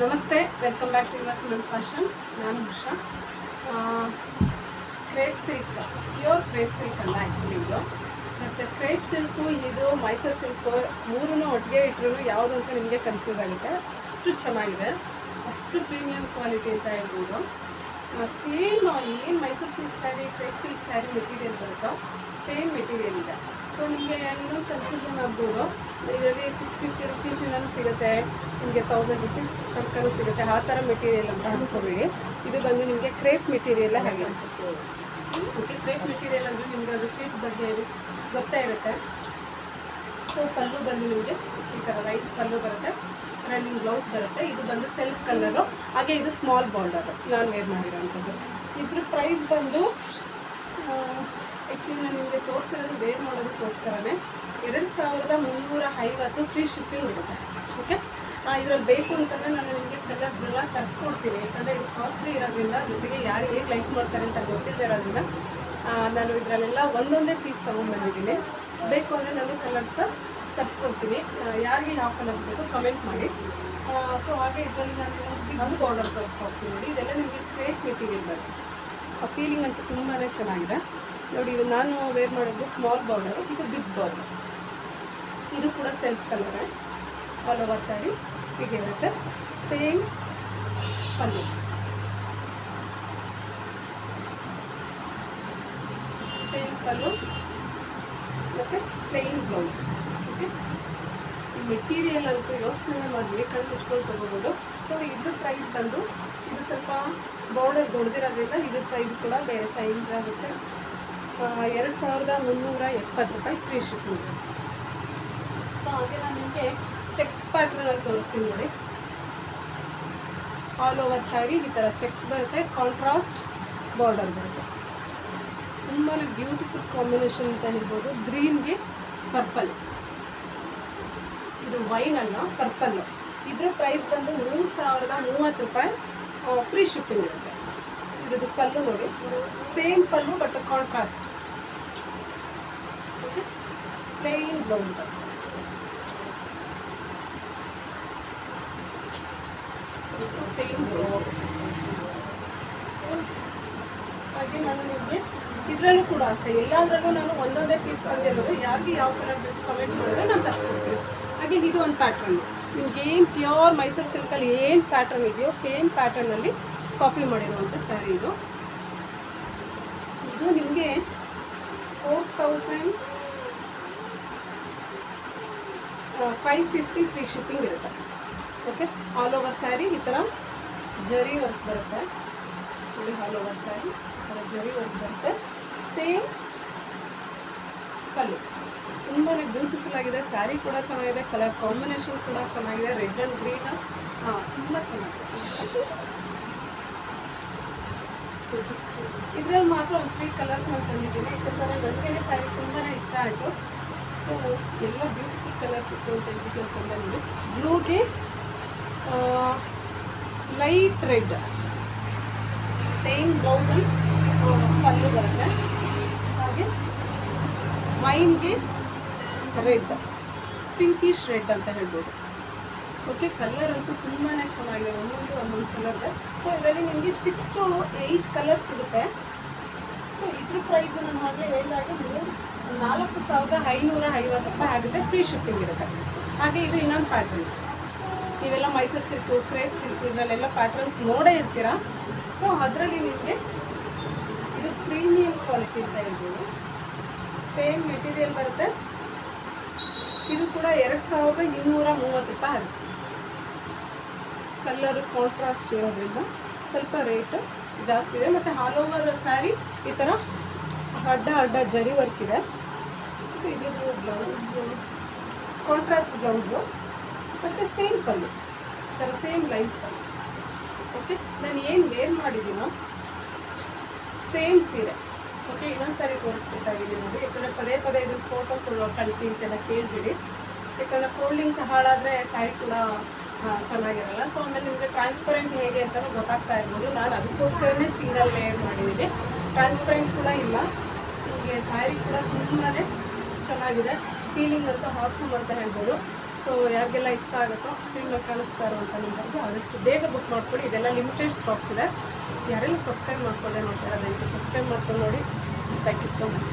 Namaste welcome back to your Sumans fashion ನಾನು Usha. Crepe silk pure crepe silk ಅಲ್ಲ actually ಇದು. ಮತ್ತು crepe silk ಇದು Mysuru silk ಮೂರೂ ಒಟ್ಟಿಗೆ ಇಟ್ಟರು ಯಾವುದು ಅಂತ ನಿಮಗೆ ಕನ್ಫ್ಯೂಸ್ ಆಗುತ್ತೆ. ಅಷ್ಟು ಚೆನ್ನಾಗಿದೆ. ಅಷ್ಟು ಪ್ರೀಮಿಯಂ ಕ್ವಾಲಿಟಿ ಅಂತ ಹೇಳ್ಬೋದು. ಸೇಮ್ ಏನು Mysuru silk saree crepe silk saree material ಬರುತ್ತೋ ಸೇಮ್ ಮೆಟೀರಿಯಲ್ ಇದೆ. ಸೊ ನಿಮಗೆ ಇನ್ನೊಂದು ಕನ್ಫ್ಯೂಷನ್ ಆಗ್ಬೋದು. ಇದರಲ್ಲಿ ಸಿಕ್ಸ್ ಫಿಫ್ಟಿ ರುಪೀಸಿಂದನೂ ಸಿಗುತ್ತೆ. ನಿಮಗೆ ತೌಸಂಡ್ ರುಪೀಸ್ ತನಕನೂ ಸಿಗುತ್ತೆ. ಆ ಥರ ಮೆಟೀರಿಯಲ್ ಅಂತ ಅನ್ಕೋಬೇಡಿ. ಇದು ಬಂದು ನಿಮಗೆ ಕ್ರೇಪ್ ಮೆಟೀರಿಯಲ್ ಹಾಗೆ? ಓಕೆ ಕ್ರೇಪ್ ಮೆಟೀರಿಯಲ್ ಅಂದರೆ ನಿಮಗೆ ಅದು ಫೀಟ್ಸ್ ಬಗ್ಗೆ ಗೊತ್ತೇ ಇರುತ್ತೆ. ಸೊ ಪಲ್ಲು ಬಂದು ನಿಮಗೆ ಈ ಥರ ರೈಸ್ ಪಲ್ಲು ಬರುತ್ತೆ. ರನ್ನಿಂಗ್ ಬ್ಲೌಸ್ ಬರುತ್ತೆ. ಇದು ಬಂದು ಸೆಲ್ಫ್ ಕಲರು ಹಾಗೆ ಇದು ಸ್ಮಾಲ್ ಬಾರ್ಡರು ನಾನು ವೇರ್ ಮಾಡಿರೋವಂಥದ್ದು ಇದ್ರ ಪ್ರೈಸ್ ಬಂದು ಆ್ಯಕ್ಚುಲಿ ನಾನು ನಿಮಗೆ ತೋರಿಸಿರೋದು ವೇರ್ ಮಾಡೋದಕ್ಕೋಸ್ಕರನೇ ಎರಡು ಸಾವಿರದ ಮುನ್ನೂರ ಐವತ್ತು ಫ್ರೀ ಶಿಪ್ಪಿಂಗ್ ಇರುತ್ತೆ. ಓಕೆ ಇದರಲ್ಲಿ ಬೇಕು ಅಂತಂದರೆ ನಾನು ನಿಮಗೆ ಕಲರ್ಸ್ಗಳನ್ನ ತರಿಸ್ಕೊಡ್ತೀನಿ. ಯಾಕಂದರೆ ಇದು ಕಾಸ್ಟ್ಲಿ ಇರೋದ್ರಿಂದ, ಜೊತೆಗೆ ಯಾರು ಹೇಗೆ ಲೈಕ್ ಮಾಡ್ತಾರೆ ಅಂತ ಗೊತ್ತಿದ್ದಿರೋದ್ರಿಂದ ನಾನು ಇದರಲ್ಲೆಲ್ಲ ಒಂದೊಂದೇ ಪೀಸ್ ತೊಗೊಂಡ್ಬಂದಿದ್ದೀನಿ. ಬೇಕು ಅಂದರೆ ನಾನು ಕಲರ್ಸ್ನ ತರಿಸ್ಕೊಡ್ತೀನಿ. ಯಾರಿಗೆ ಯಾವ ಕಲರ್ ಬೇಕು ಕಮೆಂಟ್ ಮಾಡಿ. ಸೊ ಹಾಗೆ ಇದರಲ್ಲಿ ನಾನು ಬಿಗ್ ಬಾರ್ಡರ್ ತರಿಸ್ಕೊಡ್ತೀನಿ ನೋಡಿ. ಇದೆಲ್ಲ ನಿಮಗೆ ಕ್ರೇಟ್ ಮೆಟೀರಿಯಲ್ ಬರುತ್ತೆ. ಆ ಫೀಲಿಂಗ್ ಅಂತೂ ತುಂಬಾ ಚೆನ್ನಾಗಿದೆ. ನೋಡಿ ಇದು ನಾನು ವೇರ್ ಮಾಡೋದು ಸ್ಮಾಲ್ ಬಾರ್ಡರು ಇದು ಬಿಗ್ ಬಾರ್ಡರ್ ಇದು ಕೂಡ ಸೆಲ್ಫ್ ಕಲರೇ ಆಲ್ ಓವರ್ ಸ್ಯಾರಿ ಹೀಗೆ ಇರುತ್ತೆ. ಸೇಮ್ ಪಲ್ಲು. ಸೇಮ್ ಪಲ್ಲು. ಮತ್ತು ಪ್ಲೈನ್ ಬ್ಲೌಸ್ ಓಕೆ ಈ ಮೆಟೀರಿಯಲ್ ಅಂತೂ ಯೋಚನೆ ಮಾಡಿ ಕಣ್ಣು ಮುಚ್ಕೊಂಡು ತಗೋಬೋದು. ಸೊ ಇದ್ರ ಪ್ರೈಸ್ ಬಂದು ಇದು ಸ್ವಲ್ಪ ಬಾರ್ಡರ್ ದೊಡ್ಡದಿರೋದ್ರಿಂದ ಇದ್ರ ಪ್ರೈಸ್ ಕೂಡ ಬೇರೆ ಚೇಂಜ್ ಆಗುತ್ತೆ. ಎರಡು ಸಾವಿರದ ಮುನ್ನೂರ ಎಪ್ಪತ್ತು ರೂಪಾಯಿ ಫ್ರೀ ಶಿಪ್ಪಿಂಗ್ ಸೊ ಹಾಗೆ ನಾನು ನಿಮಗೆ ಚೆಕ್ಸ್ ಪ್ಯಾಟ್ರನಲ್ಲಿ ತೋರಿಸ್ತೀನಿ ನೋಡಿ. ಆಲ್ ಓವರ್ ಸ್ಯಾರಿ ಈ ಥರ ಚೆಕ್ಸ್ ಬರುತ್ತೆ. ಕಾಂಟ್ರಾಸ್ಟ್ ಬಾರ್ಡರ್ ಬರುತ್ತೆ. ತುಂಬಾ ಬ್ಯೂಟಿಫುಲ್ ಕಾಂಬಿನೇಷನ್ ಅಂತ ಹೇಳ್ಬೋದು. ಗ್ರೀನ್ಗೆ ಪರ್ಪಲ್ ಇದು ವೈನ್ ಅಲ್ಲ ಪರ್ಪಲ್ಲು ಇದ್ರ ಪ್ರೈಸ್ ಬಂದು ಮೂರು ಸಾವಿರದ ಮೂವತ್ತು ರೂಪಾಯಿ ಫ್ರೀ ಶಿಪ್ಪಿಂಗ್ ಇರುತ್ತೆ. ಇದ್ರದ್ದು ಪಲ್ಲು ನೋಡಿ. Same pallu but contrast plain blouse ಬರುತ್ತೆ ಪ್ಲೇನ್ ಹಾಗೆ ನಾನು ನಿಮಗೆ ಇದರಲ್ಲೂ ಕೂಡ ಅಷ್ಟೇ. ಎಲ್ಲದರಲ್ಲೂ ನಾನು ಒಂದೊಂದೇ ಪೀಸ್ ತಂದಿರೋದು. ಯಾರಿಗೆ ಯಾವ ಕಲರ್ ಬೇಕು ಕಮೆಂಟ್ ಮಾಡಿದ್ರೆ ನಾನು ತರಿಸ್ಕೊಡ್ತೀನಿ. ಹಾಗೆ ಇದು ಒಂದು ಪ್ಯಾಟ್ರನ್ ನಿಮ್ಗೆ ಏನು ಪ್ಯೂರ್ ಮೈಸೂರು ಸಿಲ್ಕಲ್ಲಿ ಏನು ಪ್ಯಾಟ್ರನ್ ಇದೆಯೋ ಸೇಮ್ ಪ್ಯಾಟರ್ನಲ್ಲಿ ಕಾಪಿ ಮಾಡಿರುವಂಥ ಸ್ಯಾರಿ ಇದು. ಇದು ನಿಮಗೆ four thousand five fifty free shipping ಇರುತ್ತೆ. ಓಕೆ ಆಲ್ ಓವರ್ ಸ್ಯಾರಿ ಈ ಥರ ಜರಿ ವರ್ಕ್ ಬರುತ್ತೆ. ಆಲ್ ಓವರ್ ಸ್ಯಾರಿ ಈ ಥರ ಜರಿ ವರ್ಕ್ ಬರುತ್ತೆ. ಸೇಮ್? ಪಲ್ಲು ತುಂಬಾ ಬ್ಯೂಟಿಫುಲ್ ಆಗಿದೆ. ಸ್ಯಾರಿ ಕೂಡ ಚೆನ್ನಾಗಿದೆ. ಕಲರ್ ಕಾಂಬಿನೇಷನ್ ಕೂಡ ಚೆನ್ನಾಗಿದೆ. ರೆಡ್ ಆ್ಯಂಡ್ ಗ್ರೀನ್ ಹಾಂ, ತುಂಬ ಚೆನ್ನಾಗಿದೆ. ಇದರಲ್ಲಿ ಮಾತ್ರ ಒಂದು ತ್ರೀ ಕಲರ್ಸ್ ನಾನು ತಂದಿದ್ದೀನಿ. ಯಾಕಂದರೆ ನನಗೆ ಸ್ಯಾರಿ ತುಂಬಾ ಇಷ್ಟ ಆಯಿತು. ಸೊ ಎಲ್ಲ ಬ್ಯೂಟಿಫುಲ್ ಕಲರ್ಸ್ ಇತ್ತು ಅಂತ ಹೇಳ್ಬಿಟ್ಟು ಅಂತ ತಂದೆ ನೋಡಿ ಬ್ಲೂಗೆ ಲೈಟ್ ರೆಡ್ ಸೇಮ್ ಬ್ಲೌಸಲ್ಲಿ ಪಲ್ಲು ಬರುತ್ತೆ. ವೈನ್ಗೆ ರೆಡ್ ಪಿಂಕಿಶ್ ರೆಡ್ ಅಂತ ಹೇಳ್ಬೋದು. ಓಕೆ ಕಲರ್ ಅಂತೂ ತುಂಬಾ ಚೆನ್ನಾಗಿದೆ, ಒಂದೊಂದು ಒಂದೊಂದು ಕಲರ್ ಸೊ ಇದರಲ್ಲಿ ನಿಮಗೆ ಸಿಕ್ಸ್ ಟು ಏಯ್ಟ್ ಕಲರ್ ಸಿಗುತ್ತೆ. ಸೊ ಇದ್ರ ಪ್ರೈಸ್ ನಾನು ಹಾಗೆ ಹೇಳಿದಾಗ ಮೂರು ನಾಲ್ಕು ಸಾವಿರದ ಐನೂರ ಐವತ್ತು ರೂಪಾಯಿ ಆಗುತ್ತೆ ಫ್ರೀ ಶಿಪ್ಪಿಂಗ್ ಇರುತ್ತೆ. ಹಾಗೆ ಇದು ಇನ್ನೊಂದು ಪ್ಯಾಟರ್ನ್ ನೀವೆಲ್ಲ ಮೈಸೂರು ಸಿಲ್ಕು ಕ್ರೇಪ್ ಸಿಲ್ಕು ಇದರಲ್ಲೆಲ್ಲ ಪ್ಯಾಟರ್ನ್ಸ್ ನೋಡೇ ಇರ್ತೀರಾ? ಸೊ ಅದರಲ್ಲಿ ನಿಮಗೆ ಇದು ಪ್ರೀಮಿಯಂ ಕ್ವಾಲಿಟಿ ಅಂತ ಹೇಳ್ಬೋದು. ಸೇಮ್ ಮೆಟೀರಿಯಲ್ ಬರುತ್ತೆ. ಇದು ಕೂಡ ಎರಡು ಸಾವಿರದ ಇನ್ನೂರ ಮೂವತ್ತು ರೂಪಾಯಿ ಆಗುತ್ತೆ. ಕಲ್ಲರು ಕಾಂಟ್ರಾಸ್ಟ್ ಇರೋದ್ರಿಂದ ಸ್ವಲ್ಪ ರೇಟ್ ಜಾಸ್ತಿ ಇದೆ. ಮತ್ತು ಆಲ್ ಓವರ್ ಸ್ಯಾರಿ ಈ ಥರ ಅಡ್ಡ ಅಡ್ಡ ಜರಿ ವರ್ಕ್ ಇದೆ. ಸೊ ಇದ್ರದ್ದು ಬ್ಲೌಸು ಕಾಂಟ್ರಾಸ್ಟ್ ಬ್ಲೌಸು ಮತ್ತು same pallu. Sir same lines pallu. Okay ನಾನು ಏನು ವೇರ್ ಮಾಡಿದ್ದೀನೋ ಸೇಮ್ ಸೀರೆ. ಓಕೆ ಇನ್ನೊಂದು ಸಾರಿ ತೋರಿಸ್ಬೇಕಾಗಿದೆ ನೋಡಿ. ಯಾಕಂದರೆ ಪದೇ ಪದೇ ಇದ್ರ ಫೋಟೋ ಕಳಿಸಿ ಅಂತೆಲ್ಲ ಕೇಳಿಬಿಡಿ. ಯಾಕಂದರೆ ಫೋಲ್ಡಿಂಗ್ಸ್ ಹಾಳಾದರೆ ಸ್ಯಾರಿ ಕೂಡ ಚೆನ್ನಾಗಿರಲ್ಲ. ಸೊ ಆಮೇಲೆ ನಿಮಗೆ ಟ್ರಾನ್ಸ್ಪರೆಂಟ್ ಹೇಗೆ ಅಂತಲೂ ಗೊತ್ತಾಗ್ತಾ ಇರ್ಬೋದು. ನಾನು ಅದಕ್ಕೋಸ್ಕರನೇ ಸಿಂಗಲ್ ಲೇಯರ್ ಮಾಡಿದ್ದೀನಿ. ಟ್ರಾನ್ಸ್ಪರೆಂಟ್ ಕೂಡ ಇಲ್ಲ. ನಿಮಗೆ ಸ್ಯಾರಿ ಕೂಡ ತುಂಬಾ ಚೆನ್ನಾಗಿದೆ. ಫೀಲಿಂಗ್ ಅಂತ ಹಾಸಮ್ ಅಂತ ಹೇಳ್ಬೋದು. ಸೊ ಯಾರಿಗೆಲ್ಲ ಇಷ್ಟ ಆಗುತ್ತೋ ಸ್ಕ್ರೀನ್ ಮೇಲೆ ಕಾಣಿಸ್ತಾ ಇರುವಂಥ ನಂಬರ್ಗೆ ಆದಷ್ಟು ಬೇಗ ಬುಕ್ ಮಾಡ್ಕೊಳ್ಳಿ. ಇದೆಲ್ಲ ಲಿಮಿಟೆಡ್ ಸ್ಟಾಕ್ಸ್ ಇದೆ. ಯಾರೆಲ್ಲ ಸಬ್ಸ್ಕ್ರೈಬ್ ಮಾಡ್ಕೊಂಡೇ ನೋಡ್ತಾರೆ, ದಯವಿಟ್ಟು ಸಬ್ಸ್ಕ್ರೈಬ್ ಮಾಡ್ಕೊಂಡು ನೋಡಿ. Thank you so much